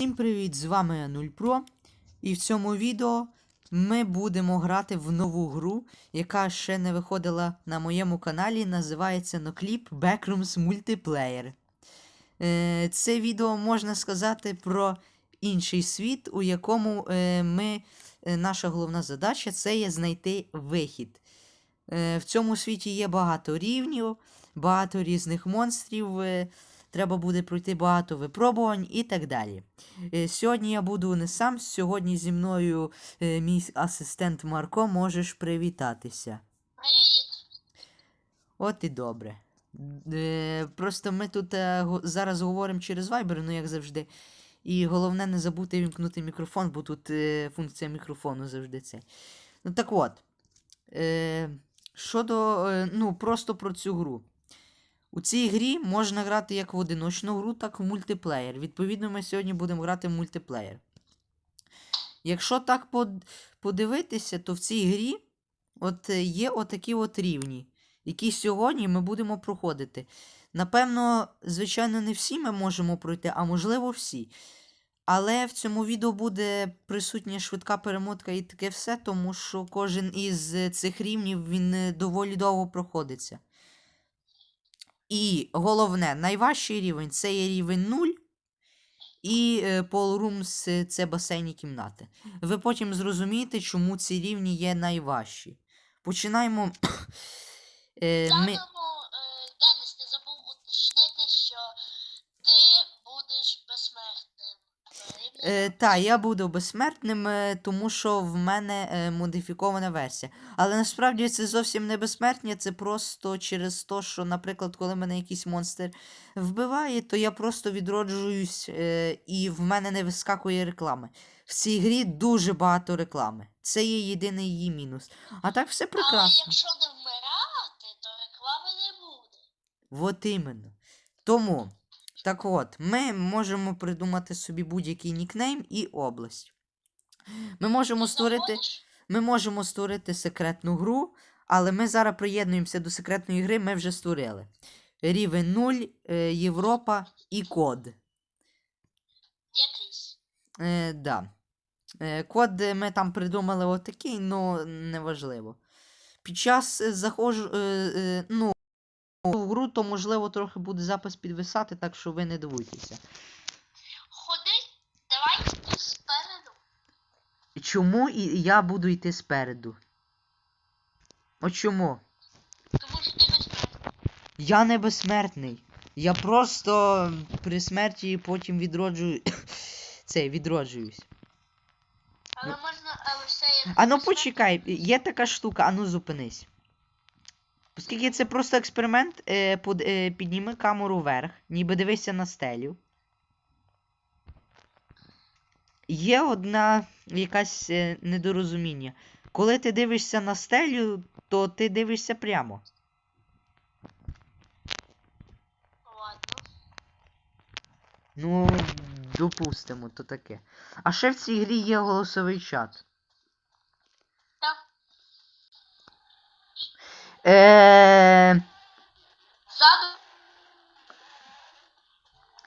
Всім привіт! З вами я 0Pro. І в цьому відео ми будемо грати в нову гру, яка ще не виходила на моєму каналі. Називається NoClip Backrooms Multiplayer. Е, Це відео можна сказати про інший світ, у якому е, ми, е, наша головна задача це є знайти вихід. В цьому світі є багато рівнів, багато різних монстрів. Треба буде пройти багато випробувань і так далі. Е, Сьогодні я буду не сам, сьогодні зі мною е, мій асистент Марко, можеш привітатися. Привіт. От і добре. Е, Просто ми тут зараз говоримо через Viber, ну як завжди. І головне не забути вімкнути мікрофон, бо тут е, функція мікрофону завжди це. Ну так от. Е, щодо, е, ну, просто про цю гру. У цій грі можна грати як в одиночну гру, так і в мультиплеєр. Відповідно, ми сьогодні будемо грати в мультиплеєр. Якщо так подивитися, то в цій грі от е, є отакі от рівні, які сьогодні ми будемо проходити. Напевно, звичайно, не всі ми можемо пройти, а можливо всі. Але в цьому відео буде присутня швидка перемотка і таке все, тому що кожен із е, цих рівнів він е, доволі довго проходиться. І головне, найважчий рівень це є рівень 0. І Rooms е, це басейні кімнати. Ви потім зрозумієте, чому ці рівні є найважчі. Починаємо. е, ми... тому, е, Денис, ти забув уточнити, що ти будеш безсмертним. Рівно Е, та, я буду безсмертним, е, тому що в мене е, модифікована версія. Але насправді це зовсім не безсмертня, це просто через те, що, наприклад, коли мене якийсь монстр вбиває, то я просто відроджуюсь е, і в мене не вискакує реклами. В цій грі дуже багато реклами. Це є єдиний її мінус. А так все Але прекрасно. якщо не вмирати, то реклами не буде. Вот іменно. Тому, так от, ми можемо придумати собі будь-який нікнейм і область. Ми можемо створити. Ми можемо створити секретну гру, але ми зараз приєднуємося до секретної гри, ми вже створили. Рівень 0, е, Європа і код. якийсь. Е, да. Е, код ми там придумали отакий, ну неважливо. Під час е, заходжу, е, е, ну, в гру, то можливо трохи буде запис підвисати, так що ви не дивуйтеся. Ходи, давай ти спереду. Чому і я буду йти спереду? От чому? Тому що ти безсмертний. Я не безсмертний. Я просто при смерті потім відроджую. Це відроджуюсь. Але можна, але все як. А ну почекай, є така штука, а ну зупинись. Оскільки це просто експеримент, е, е, підніми камеру вверх, ніби дивися на стелю. Є одна якась е, недорозуміння. Коли ти дивишся на стелю, то ти дивишся прямо. Ну, допустимо, то таке. А ще в цій грі є голосовий чат. Так. Е,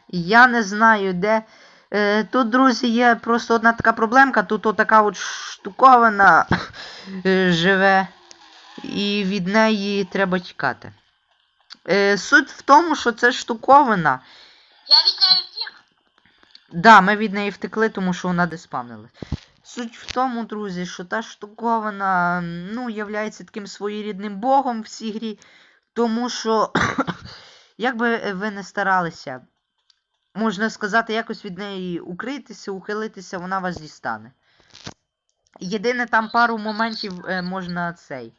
я не знаю, де. Е, тут, друзі, є просто одна така проблемка. Тут отака от штуковина е, живе. І від неї треба тікати. Е, суть в тому, що це штуковина. Я від неї втік. Да, ми від неї втекли, тому що вона деспавнилась. Суть в тому, друзі, що та штуковина, ну, являється таким своєрідним богом в цій грі, тому що, як би ви не старалися, можна сказати, якось від неї укритися, ухилитися, вона вас дістане. Єдине там пару моментів е, можна цей.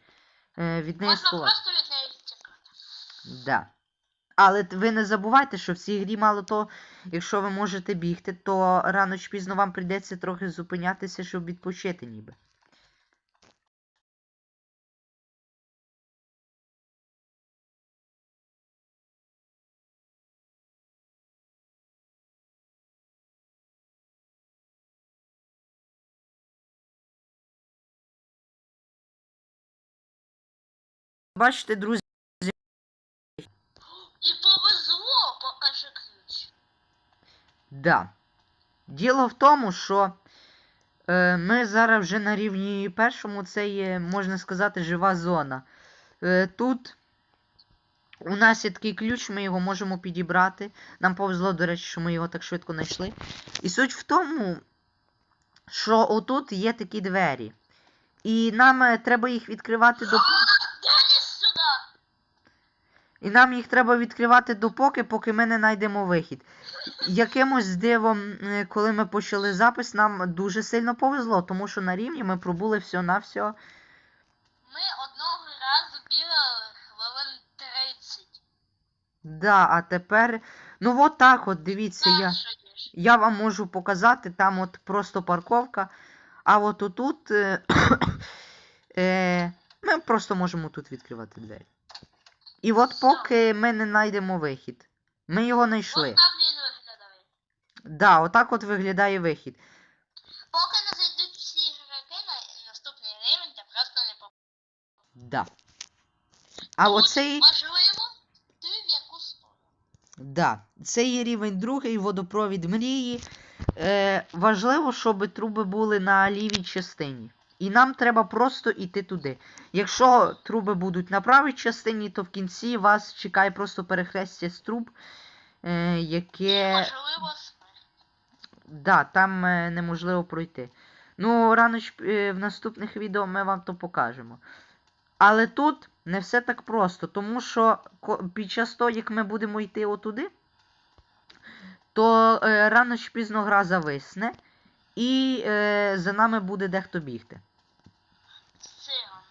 е, від неї Можна сховати. просто від неї втікати. Да. Але ви не забувайте, що в цій грі мало того, якщо ви можете бігти, то рано чи пізно вам прийдеться трохи зупинятися, щоб відпочити ніби. Бачите, друзі, І повезло, покажи ключ. Да. Діло в тому, що е, ми зараз вже на рівні першому, це є, можна сказати, жива зона. Е, тут у нас є такий ключ, ми його можемо підібрати. Нам повезло, до речі, що ми його так швидко знайшли. І суть в тому, що отут є такі двері. І нам е, треба їх відкривати до. І нам їх треба відкривати допоки, поки ми не знайдемо вихід. Якимось дивом, коли ми почали запис, нам дуже сильно повезло, тому що на рівні ми пробули все на все. Ми одного разу бігали хвилин 30. Да, а тепер. Ну от так от, дивіться, я. Я вам можу показати, там от просто парковка. А от отут. Е, е, ми просто можемо тут відкривати двері. І от поки ми не знайдемо вихід. Ми його знайшли. Ось так він виглядає. Да, отак от виглядає вихід. Поки не зайдуть всі ігроки на наступний рівень, ти просто не поп... Да. А Тут, оцей. Можливо, ти в яку сторону. Да, це є рівень другий, водопровід мрії. Е, важливо, щоб труби були на лівій частині. І нам треба просто йти туди. Якщо труби будуть на правій частині, то в кінці вас чекає просто перехрестя з труб, е, яке. можливо. Да, там е, неможливо пройти. Ну, рано чи е, в наступних відео ми вам то покажемо. Але тут не все так просто, тому що під час того, як ми будемо йти отуди, то е, рано чи пізно гра зависне, і е, за нами буде дехто бігти. Циган.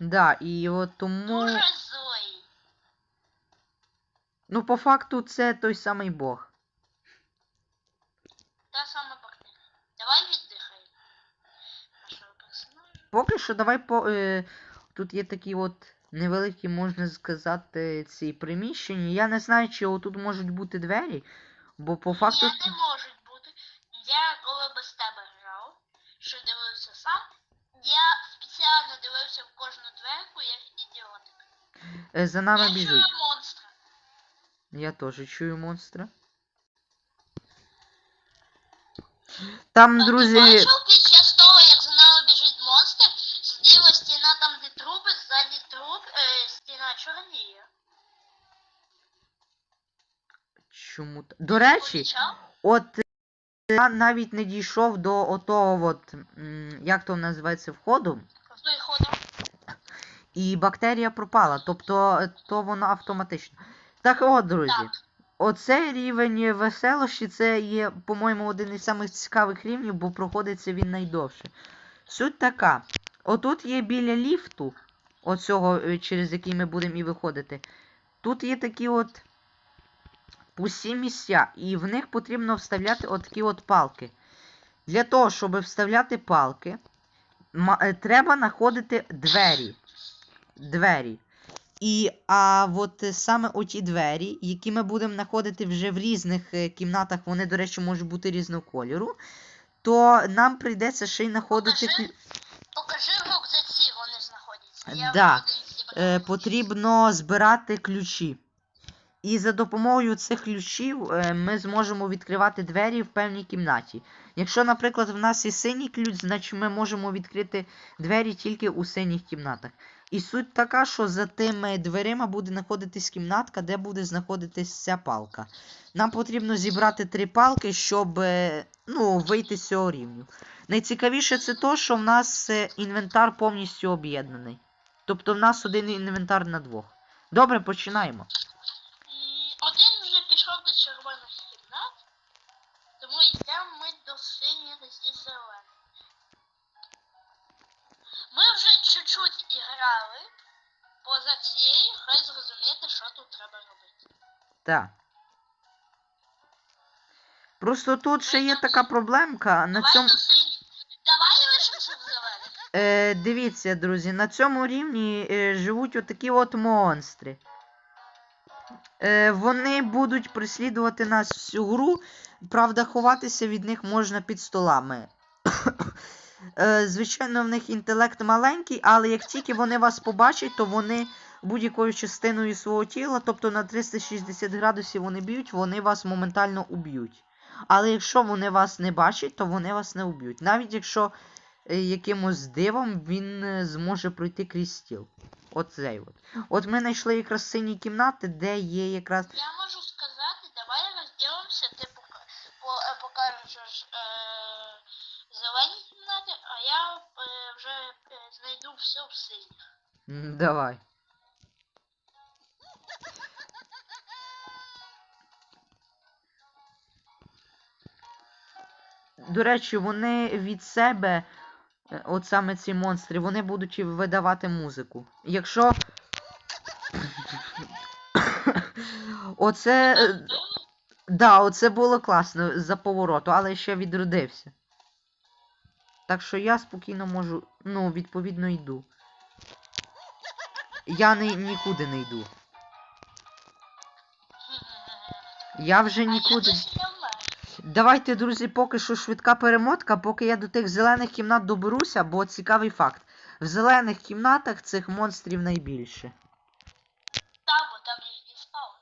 Да, і от тому. Дуже злий. Ну, по факту, це той самий Бог. Та сама бактерія. Давай віддихаємо. Нашого персонажа. Поки що давай по. Е, тут є такі от невеликі, можна сказати, ці приміщення. Я не знаю, чи отут можуть бути двері, бо по факту. Ні, не можуть бути. Я коли без тебе грав, що дивився сам, я спеціально дивився в кожну дверку, як ідіотик. е, За нами я чую біжуть. монстра. Я теж чую монстра. Там, друзі. ти бачив під час того, як за нами біжить монстр, зліва стіна там, де труби, ззаді труп, е, стіна чорніє. Чому та- До речі, Помічав? от я навіть не дійшов до отого, от, як то називається, входу, і бактерія пропала. Тобто, е, то воно автоматично. Так от, друзі. Так. Оцей рівень веселощі це є, по-моєму, один із самих цікавих рівнів, бо проходиться він найдовше. Суть така. Отут є біля ліфту, оцього, е, через який ми будемо і виходити. Тут є такі от пусті місця, і в них потрібно вставляти отакі от палки. Для того, щоб вставляти палки, е, треба знаходити двері. Двері. І а от саме оті двері, які ми будемо знаходити вже в різних е, кімнатах, вони, до речі, можуть бути різного кольору, то нам прийдеться ще й знаходити. Покажи. Покажи в рюкзаці вони знаходяться. Я Да. Е, потрібно збирати ключі. І за допомогою цих ключів е, ми зможемо відкривати двері в певній кімнаті. Якщо, наприклад, в нас є синій ключ, значить ми можемо відкрити двері тільки у синіх кімнатах. І суть така, що за тими дверима буде знаходитись кімнатка, де буде знаходитись ця палка. Нам потрібно зібрати три палки, щоб е, ну, вийти з цього рівню. Найцікавіше це то, що в нас е, інвентар повністю об'єднаний. Тобто в нас один інвентар на двох. Добре, починаємо. Що тут треба робити. Так. Просто тут ще є така проблемка. На Давай цьому. Давай лишимося в зелених. Е, дивіться, друзі, на цьому рівні е, живуть отакі от монстри. Е, вони будуть преслідувати нас всю гру. Правда, ховатися від них можна під столами. е, звичайно, в них інтелект маленький, але як тільки вони вас побачать, то вони будь-якою частиною свого тіла, тобто на 360 градусів вони б'ють, вони вас моментально уб'ють. Але якщо вони вас не бачать, то вони вас не вб'ють. Навіть якщо е, якимось дивом він е, зможе пройти крізь стіл. Оцей от. От ми знайшли якраз сині кімнати, де є якраз. Я можу сказати, давай розділимося, ти пока- по, е, покажеш е, зелені кімнати, а я е, вже знайду все в синіх. Давай. До речі, вони від себе, е, от саме ці монстри, вони будуть і видавати музику. Якщо. Оце. е, Да, оце було класно за повороту, але ще відродився. Так що я спокійно можу. Ну, відповідно, йду. Я не, нікуди не йду. Я вже А нікуди. Не. Давайте, друзі, поки що швидка перемотка, поки я до тих зелених кімнат доберуся, бо цікавий факт. В зелених кімнатах цих монстрів найбільше. Та, бо там їх дістав.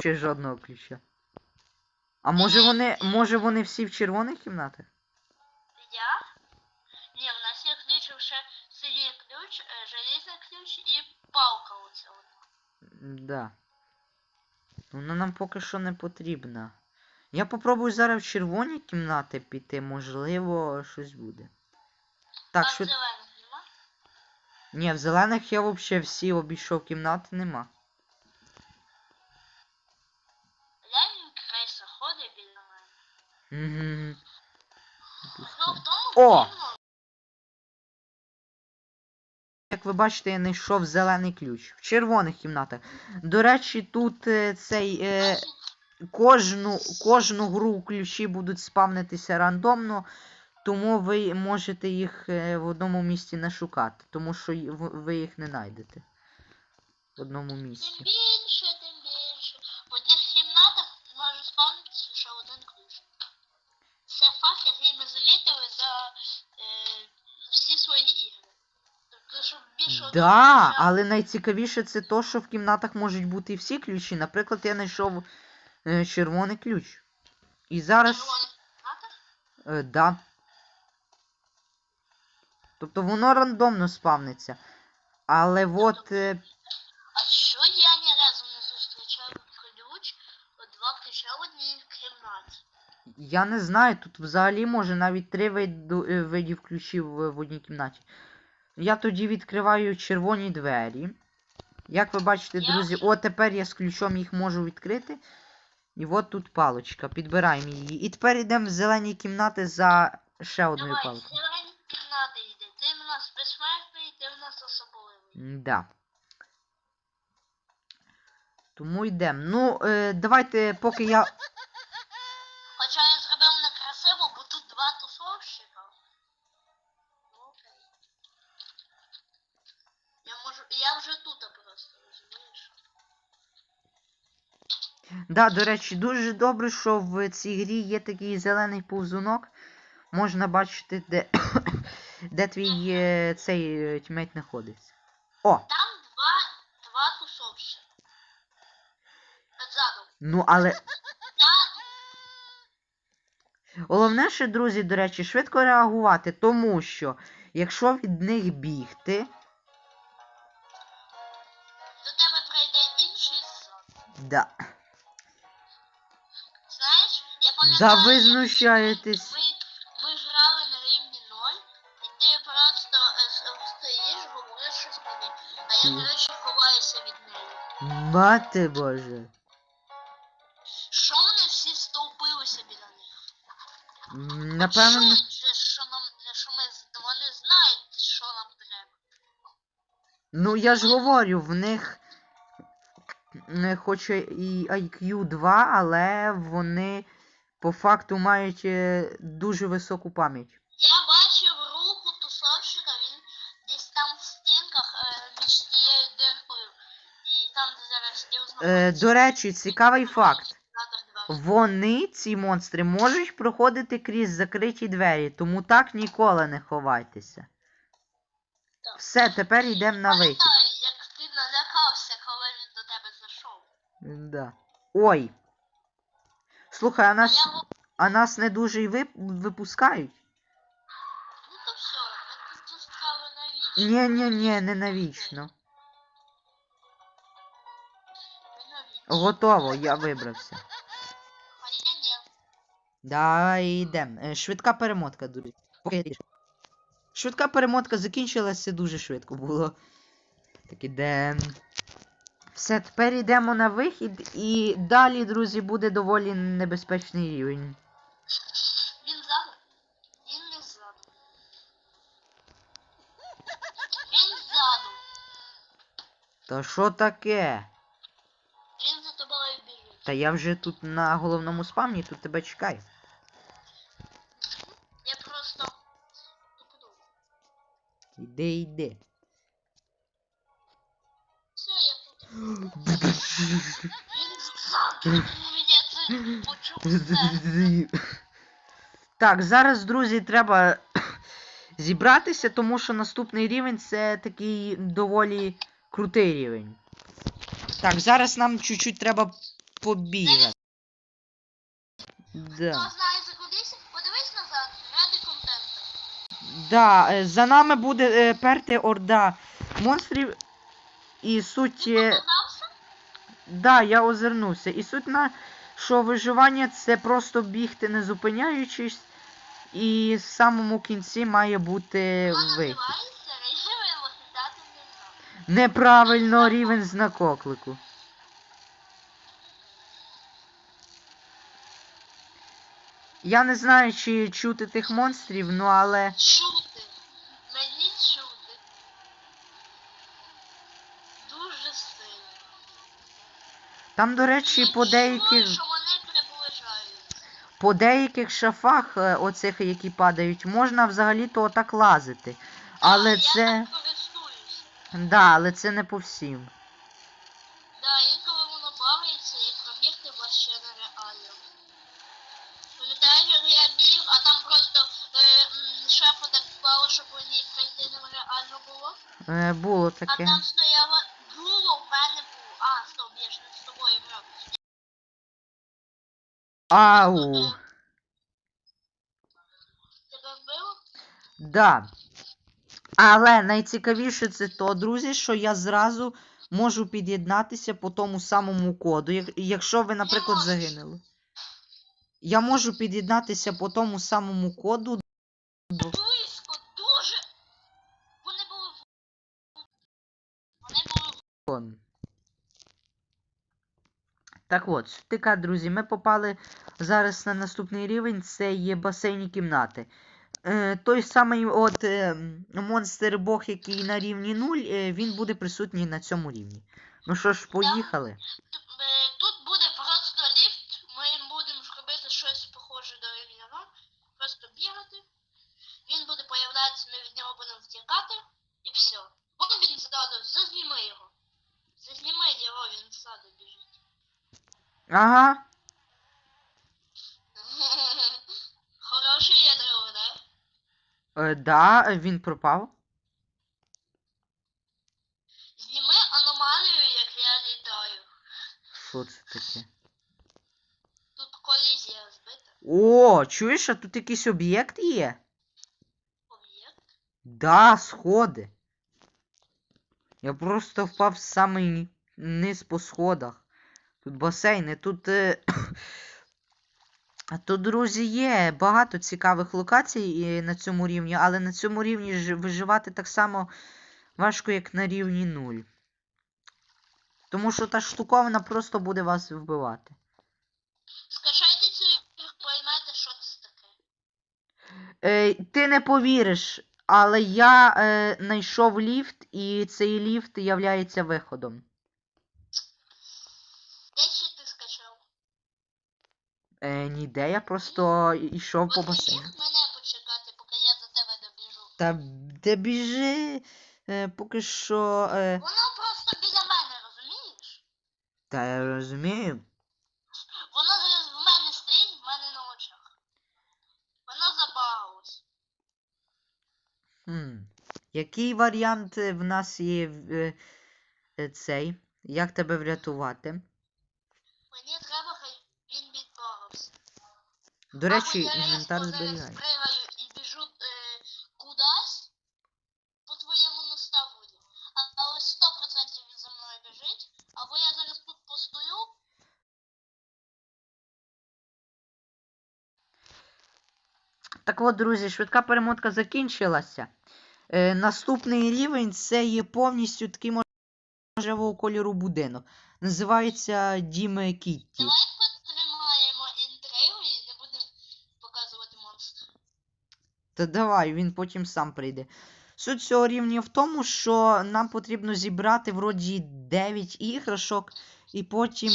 Ще жодного ключа. А може вони. Може вони всі в червоних кімнатах? Я? Ні, в нас є ключ ще синій ключ, е, железний ключ і палка оця. Да. Вона нам поки що не потрібна. Я попробую зараз в червоні кімнати піти, можливо, щось буде. Так, а що. зелених нема? Ні, в зелених я взагалі всі обійшов кімнати, нема. О! Як ви бачите, я знайшов зелений ключ. В червоних кімнатах. До речі, тут е, цей. Е, кожну, кожну гру ключі будуть спавнитися рандомно, тому ви можете їх е, в одному місці не шукати, тому що ви їх не знайдете. В одному місці. тим більше. Да, але найцікавіше це то, що в кімнатах можуть бути і всі ключі. Наприклад, я знайшов е, червоний ключ. І зараз. Е, да. Тобто воно рандомно спавниться. Але от. Е, А що я ні разу не зустрічав ключ, от два ключа в одній кімнаті? Я не знаю, тут взагалі може навіть три виду, е, видів ключів в одній кімнаті. Я тоді відкриваю червоні двері. Як ви бачите, друзі, о, тепер я з ключом їх можу відкрити. І от тут паличка. Підбираємо її. І тепер йдемо в зелені кімнати за ще одною Давай, палкою. зелені кімнати йди. Ти в нас безсмертний, ти в нас особливий. Да. Тому йдемо. Ну, е, давайте, поки я. Да, до речі, дуже добре, що в цій грі є такий зелений повзунок. Можна бачити, де, де твій е, цей е, тімейт знаходиться. О! Там два, два тусовщика. Ззаду. Ну, але головне ще, друзі, до речі, швидко реагувати, тому що якщо від них бігти, До тебе прийде інший ззаду. да. Да ви знущаєтесь. Ми, ми грали на рівні 0, і ти просто е, стоїш, говориш щось мені, а я, до речі, ховаюся від неї. Мати Боже. Що вони всі стовпилися біля них? Напевно. Що, що, нам, що ми, вони знають, що нам треба. Ну, я ж говорю, в них е, хоч і IQ 2, але вони по факту мають дуже високу пам'ять. Я бачив руку тусовщика, він десь там в стінках е, між тією диркою, і там, де зараз стіл Е, знаходиться. до речі, цікавий факт. Вони, ці монстри, можуть проходити крізь закриті двері, тому так ніколи не ховайтеся. Так. Все, тепер йдемо на вихід. Як ти налякався, коли він до тебе зайшов. Да. Ой. Слухай, а нас, а нас не дуже вип... випускають? Ну то все, ми тут зустріли навіщо? Ні, ні, ні, не навічно. Готово, я вибрався. А я ні. Давай йдемо. Швидка перемотка, друзі. Швидка перемотка закінчилася дуже швидко було. Так ідем. Все, тепер йдемо на вихід і далі, друзі, буде доволі небезпечний рівень. Він ззаду. Він не ззаду. Він ззаду. Та що таке? Він за тобою біжить. Та я вже тут на головному спавні, тут тебе чекаю. Я просто. Іди, йди. Так, зараз, друзі, треба зібратися, тому що наступний рівень це такий доволі крутий рівень. Так, зараз нам чуть-чуть треба побігати. Да. Хто закудись, подивись назад, ради контенту. Да, е, за нами буде е, перти орда монстрів. І суть. Да, я озирнувся. І суть на що виживання це просто бігти не зупиняючись. І в самому кінці має бути вихід. Неправильно рівень знак оклику. Я не знаю, чи чути тих монстрів, ну але. Чути. Мені чути. Дуже сильно. Там, до речі, по деяких. По деяких шафах, е, оцих, які падають, можна взагалі-то отак лазити. Але Я це. так. Да, але це не по всім. Да, інколи воно багається і пробігти вообще нереально. Пам'ятаєш, як я біг, а там просто е, так впало, щоб мені пройти нереально було. Е, було А таке. там стояла було, в мене було. А, стоп, я ж не з тобою грав. Ау. Тебе вбило? Да. Але найцікавіше це то, друзі, що я зразу можу під'єднатися по тому самому коду. Якщо ви, наприклад, загинули. Я можу під'єднатися по тому самому коду. Близько, дуже. Вони були. Вони були. Так от, така, друзі, ми попали зараз на наступний рівень, це є басейні кімнати. Е, той самий от е, монстр Бог, який на рівні 0, е, він буде присутній на цьому рівні. Ну що ж, поїхали. Т- е, Тут буде просто ліфт, ми будемо робити щось похоже до рівня 0. Просто бігати. Він буде появлятися, ми від нього будемо втікати. І все. Вон він ззаду, зазніми його. Зазніми його, він ззаду біжить. Ага. Хороший я друг, да? Е, да, він пропав. Зніми аномалію, як я літаю. Що це таке? Тут колізія збита. О, чуєш, а тут якийсь об'єкт є? Об'єкт. Да, сходи. Я просто впав в самий низ по сходах. Тут басейни, тут. Е... Тут, друзі, є багато цікавих локацій на цьому рівні, але на цьому рівні виживати так само важко, як на рівні 0. Тому що та штуковина просто буде вас вбивати. Скачайте цю ігру, поймете, що це таке. Е, ти не повіриш, але я е, знайшов ліфт, і цей ліфт являється виходом. Е, Ніде, я просто йшов по басейну. мене почекати, поки я до тебе добіжу. Та де біжи, е, поки що. Е... Воно просто біля мене, розумієш? Та я розумію. Воно зараз в мене стоїть, в мене на очах. Воно забагалось. Хм. Який варіант в нас є е, цей? Як тебе врятувати? Мені треба до речі, інвентар зберігає. е, по твоєму наставленню. А, але 100% він за мною біжить. Або я зараз тут постою. Так от, друзі, швидка перемотка закінчилася. Е, наступний рівень це є повністю такий можливого кольору будинок. Називається Дім Кітті. Давай потримаємо інтригу і не будемо показувати монстра. Та давай, він потім сам прийде. Суть цього рівня в тому, що нам потрібно зібрати вроді 9 іграшок, і потім.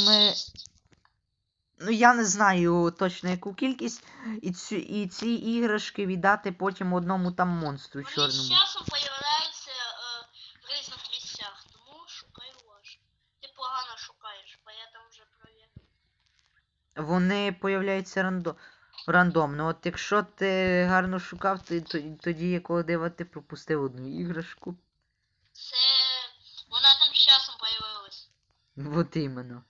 Ну, я не знаю точно яку кількість, і, цю, і ці іграшки віддати потім одному там монстру Вони з часом появляються е, в різних місцях, тому шукай уважно. Ти погано шукаєш, бо я там вже провірив. Вони появляються рандо... рандомно. От якщо ти гарно шукав, то, то, тоді якого дива ти пропустив одну іграшку. Це вона там з часом появилась. От іменно.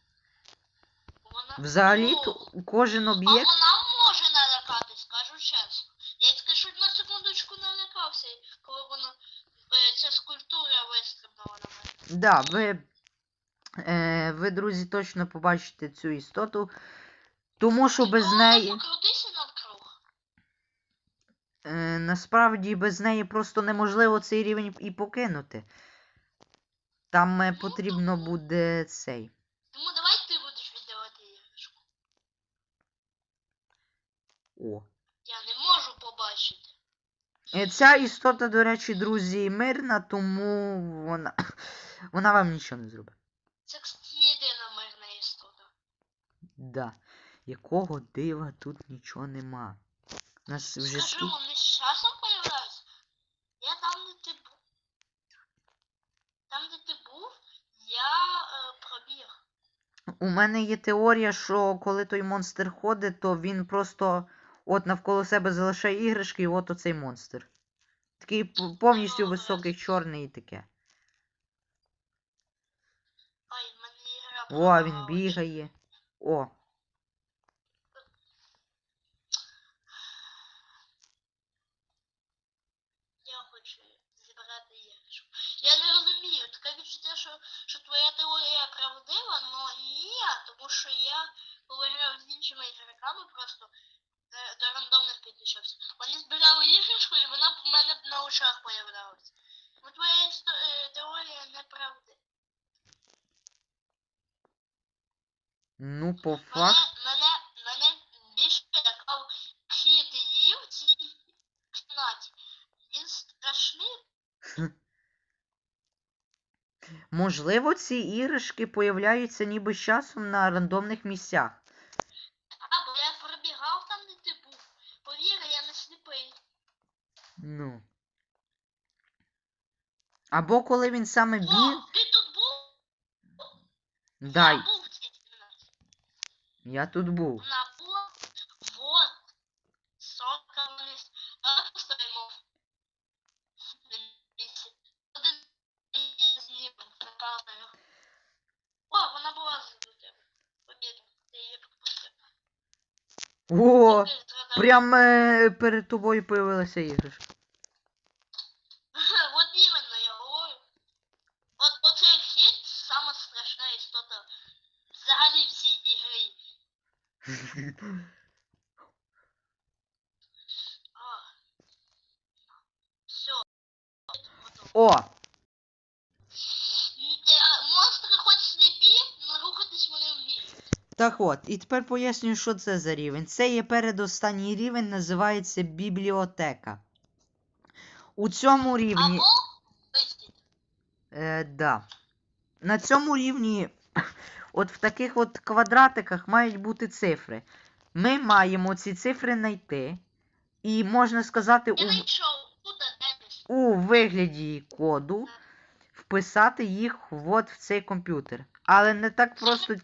Вона... Взагалі, Ну, кожен А об'єкт. вона може налякатись, кажу чесно. Я скажу на секундочку налякався, коли вона е, ця скульптура вистрибнула на мене. Да, ви, е, ви, друзі, точно побачите цю істоту. Тому що без неї. Е, насправді без неї просто неможливо цей рівень і покинути. Там е, потрібно буде цей. Тому давай ти будеш віддавати іграшку. О. Я не можу побачити. Е, Ця істота, до речі, друзі, мирна, тому вона, вона вам нічого не зробить. Це кстати, єдина мирна істота. Да. Якого дива тут нічого нема. Нас вже Скажу, скільки. вони з часом появляються. Я там, де ти був. Там, де ти був, я е, пробіг. У мене є теорія, що коли той монстр ходить, то він просто от навколо себе залишає іграшки, і от оцей монстр. Такий повністю високий, чорний і таке. Ой, мені ігра О, він бігає. О. Я зібрати іграшку. Я не розумію, таке відчуття, що, що твоя теорія правдива, але ні, тому що я коли з іншими ігроками просто е, до рандомних підключався. Вони збирали іграшку і вона в мене на очах появлялась. Ну твоя істо- е, теорія неправдива. Ну, по факту. мене, мене більше лякав хід її в цій кімнаті. Він страшний. Можливо, ці іграшки появляються ніби з часом на рандомних місцях. А, бо я пробігав там, де ти був. Повір, я не сліпий. Ну. Або коли він саме біг. О, ти тут був? Дай, Я був я тут був. Вона Прям е, перед тобою появилася іграшка. Вот именно, я говорю. От оцей хід сама страшна істота взагалі в цій ігрі. А. Все. О! Монстри хоч сліпі, але рухатись вони вміють. Так от, і тепер пояснюю, що це за рівень. Це є передостанній рівень, називається бібліотека. У цьому рівні. Або. Е, да. На цьому рівні, от в таких от квадратиках мають бути цифри. Ми маємо ці цифри знайти. І можна сказати, у, у вигляді коду вписати їх от в цей комп'ютер. Але не так просто.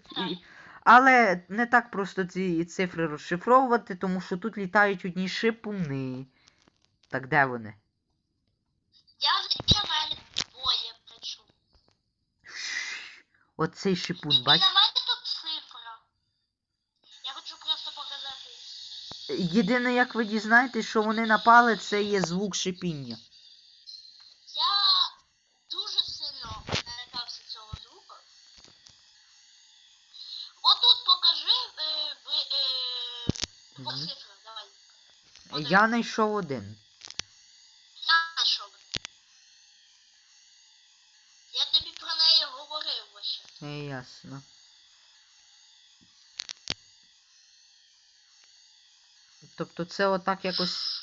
Але не так просто ці цифри розшифровувати, тому що тут літають одні шипуни. Так де вони? Я біля мене двоє причу. Оцей шипун, бач? Біля мене тут цифра. Я хочу просто показати. Єдине, як ви дізнаєтесь, що вони напали, це є звук шипіння. По Мгм. давай. Один. Я знайшов один. Я знайшов. Я тобі про неї говорив ось. Ясно. Тобто це отак якось.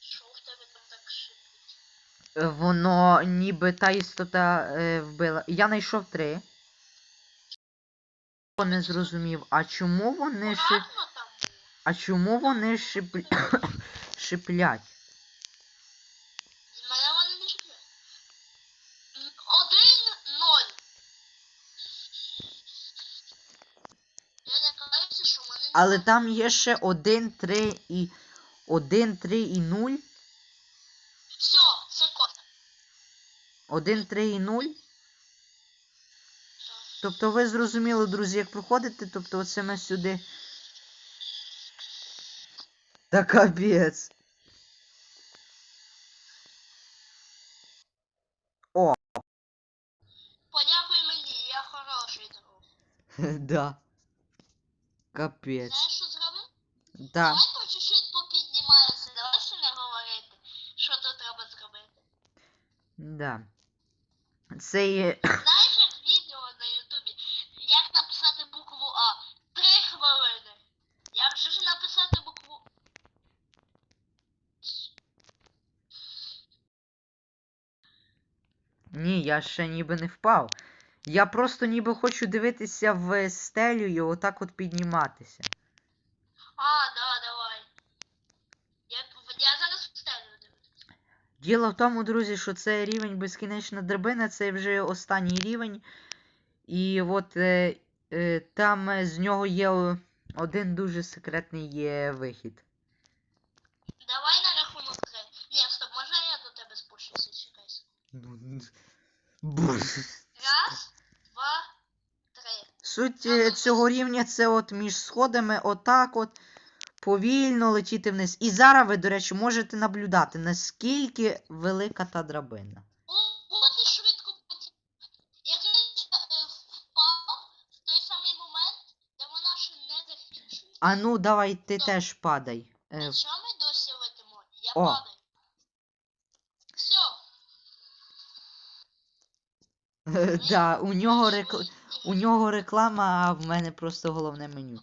Що в тебе там так шипить? Воно ніби та істота е, вбила. Я знайшов три. Не зрозумів. А чому вони ши... А чому вони шип... шиплять? Мене вони не шиплять. Один ноль. Я лякаюся, що вони Але там є ще один, три і. Один, три і нуль. Все, це код. Один, три і нуль. Тобто ви зрозуміли, друзі, як проходити, тобто оце ми сюди. Та капець. О, Подякуй мені, я хороший друг. да. Капець. Знаєш, що зробив? Да. Давай по чуть-чуть попіднімаємося, давай ще не говорити, що тут треба зробити. Да. Це є. я ще ніби не впав. Я просто ніби хочу дивитися в стелю і отак от підніматися. А, да, давай. Я, я зараз встелю дивлюсь. Діло в тому, друзі, що це рівень безкінечна драбина, це вже останній рівень. І от е, е, там е, з нього є один дуже секретний є вихід. Давай на рахунок. Ні, стоп, можна я до тебе спущуся, чекай. Раз, два, три. Суть цього рівня це от між сходами, отак от повільно летіти вниз. І зараз ви, до речі, можете наблюдати, наскільки велика та драбина. О, от і швидко. Я е, впав в той самий момент, де вона ще не закінчується. А ну, давай ти теж падай. Е, що ми досі летимо? Я О. падаю. Все. да, у нього рекл... У нього реклама, а в мене просто головне меню.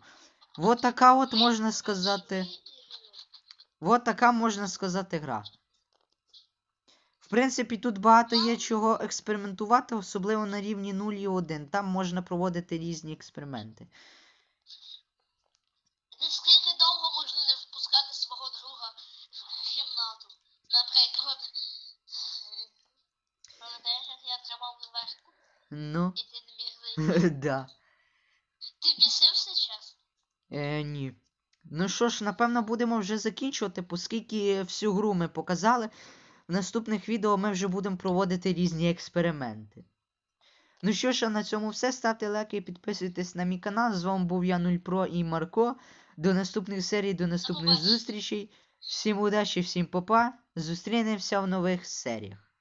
Вот така от можна сказати. Вот така можна сказати гра. В принципі, тут багато є чого експериментувати, особливо на рівні 0 і 1. Там можна проводити різні експерименти. Наскільки довго можна не впускати свого друга в кімнату? Наприклад, е, пам'ятаєш, як я тримав зверху Ну, і ти не міг зайти? да. Ти бісився час? Е, ні. Ну що ж, напевно, будемо вже закінчувати, оскільки всю гру ми показали. В наступних відео ми вже будемо проводити різні експерименти. Ну що ж, а на цьому все. Ставте лайки і підписуйтесь на мій канал. З вами був я 0Pro і Марко. До наступних серій, до наступних зустрічей. Всім удачі, всім попа. Зустрінемося в нових серіях.